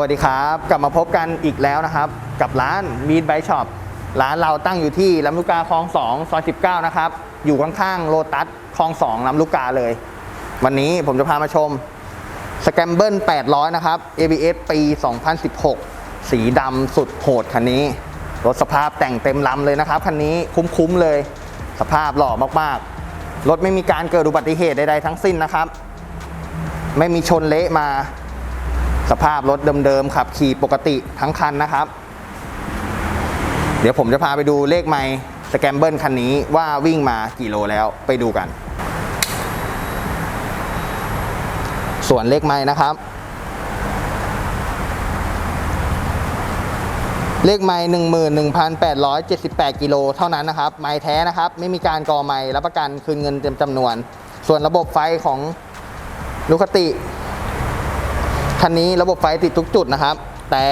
วัสดีครับ กลับมาพบกันอีกแล้วนะครับ กับร้านมีดไบช็อปร้านเราตั้งอยู่ที่ลำลูกกาคลอง2ซอย19 นะครับ อยู่ข้างๆโลตัสคลอง2ลำลูกกาเลย วันนี้ผมจะพามาชมสแกมเบิล800 นะครับ ABS ปี 2016 สีดำสุดโหดคันนี้ รถสภาพแต่งเต็มลำเลยนะครับ คันนี้คุ้มๆเลย สภาพหล่อมากๆ รถไม่มีการเกิดอุบัติเหตุใดๆทั้งสิ้นนะครับ ไม่มีชนเละมา สภาพรถเดิมๆขับขี่ปกติทั้งคันนะครับ เดี๋ยวผมจะพาไปดูเลขไมล์สแกมเบิลคันนี้ว่าวิ่งมากี่โลแล้วไปดูกัน ส่วนเลขไมล์นะครับ เลขไมล์11,878 กิโลเท่านั้นนะครับ ไมล์แท้นะครับ ไม่มีการกอไมล์รับประกันคืนเงินเต็มจำนวน ส่วนระบบไฟของลูคติ คันนี้ระบบไฟติดทุกจุดนะครับ แต่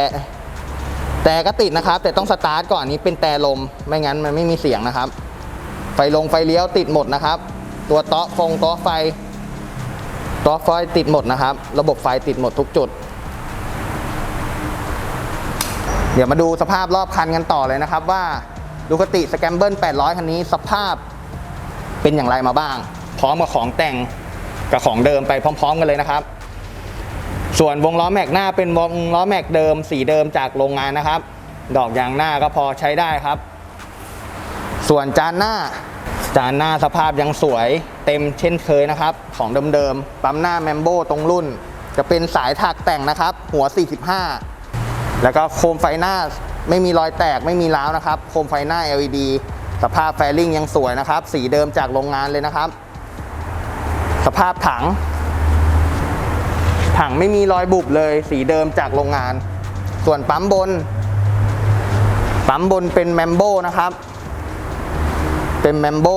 แต่ก็ติดนะครับ แต่ต้องสตาร์ทก่อนอันนี้เป็นแต่ลมไม่งั้นมันไม่มีเสียงนะครับ ไฟลงไฟเลี้ยวติดหมดนะครับ ตัวเตาะฟงเตาะไฟเตาะไฟติดหมดนะครับ ระบบไฟติดหมดทุกจุด เดี๋ยวมาดูสภาพรอบคันกันต่อเลยนะครับ ว่าดูคติสแกมเบิล800 คันนี้สภาพเป็นอย่างไรมาบ้าง พร้อมกับของแต่งกับของเดิมไปพร้อม ๆ กันเลยนะครับ ส่วนวงล้อแม็กหน้าเป็นวงล้อแม็กเดิมสีเดิมจากโรงงานนะครับ ดอกยางหน้าก็พอใช้ได้ครับ ส่วนจานหน้า จานหน้าสภาพยังสวยเต็มเช่นเคยนะครับ ของเดิมๆปั๊มหน้าแมมโบตรงรุ่น จะเป็นสายถักแต่งนะครับ หัว 45 แล้วก็โคมไฟหน้าไม่มีรอยแตกไม่มีร้าวนะครับ โคมไฟหน้า LED สภาพแฟริ่งยังสวยนะครับ สีเดิมจากโรงงานเลยนะครับ สภาพถัง ถังไม่มีรอยบุบเลย สีเดิมจากโรงงาน ส่วนปั๊มบน ปั๊มบนเป็นแมมโบนะครับ เป็นแมมโบ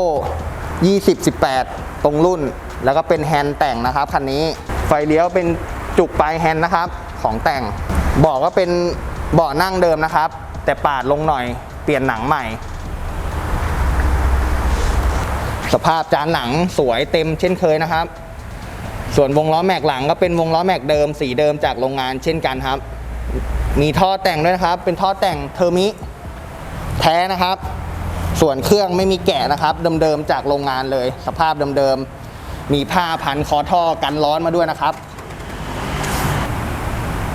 20 18 ตรงรุ่น แล้วก็เป็นแฮนด์แต่งนะครับคันนี้ ไฟเลี้ยวเป็นจุกปลายแฮนด์นะครับ ของแต่งบอกก็เป็นเบาะนั่งเดิมนะครับ แต่ปาดลงหน่อยเปลี่ยนหนังใหม่ สภาพจานหลังสวยเต็มเช่นเคยนะครับ ส่วนวงล้อแม็กหลังก็เป็นวงล้อแม็กเดิม สีเดิมจากโรงงานเช่นกันครับ มีท่อแต่งด้วยนะครับ เป็นท่อแต่งเทอร์มิแท้นะครับ ส่วนเครื่องไม่มีแกะนะครับ เดิมๆจากโรงงานเลย สภาพเดิมๆมีผ้าพันคอท่อกันร้อนมาด้วยนะครับ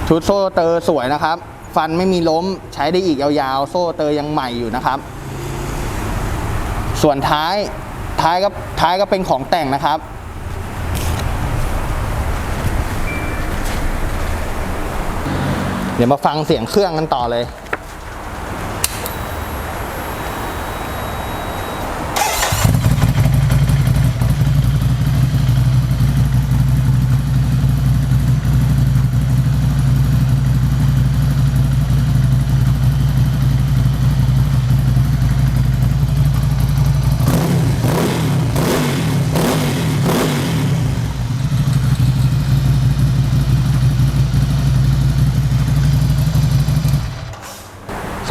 ชุดโซ่เตอร์สวยนะครับ ฟันไม่มีล้มใช้ได้อีกยาวๆ โซ่เตอร์ยังใหม่อยู่นะครับ ส่วนท้ายท้ายก็ท้ายก็เป็นของแต่งนะครับ เดี๋ยวมาฟังเสียงเครื่องกันต่อเลย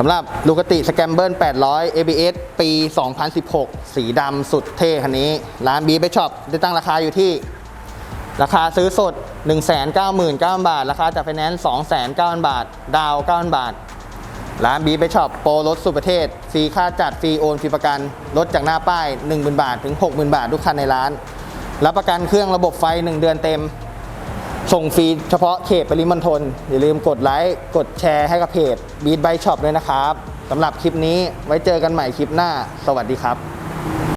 สำหรับลูกติสแกมเบิล800 ABS ปี 2016 สีดำสุดเท่คันนี้ ร้านบีไปช็อปได้ตั้งราคาอยู่ที่ ราคาซื้อสด 199,000 บาท ราคาจากไฟแนนซ์209,000 บาท ดาว 9,000 บาท ร้านบีไปช็อปโปรรถสุดประเทศฟรีค่าจัดฟรีโอนฟรีประกันรถจากหน้าป้าย 10,000 บาท ถึง 60,000 บาททุกคันในร้าน รับประกันเครื่องระบบไฟ 1 เดือนเต็ม ส่งฟรีเฉพาะเขตปริมณฑลอย่าลืมกดไลค์ กดแชร์ให้กับเพจ Beat by Shop ด้วยนะครับสำหรับคลิปนี้ไว้เจอกันใหม่คลิปหน้า สวัสดีครับ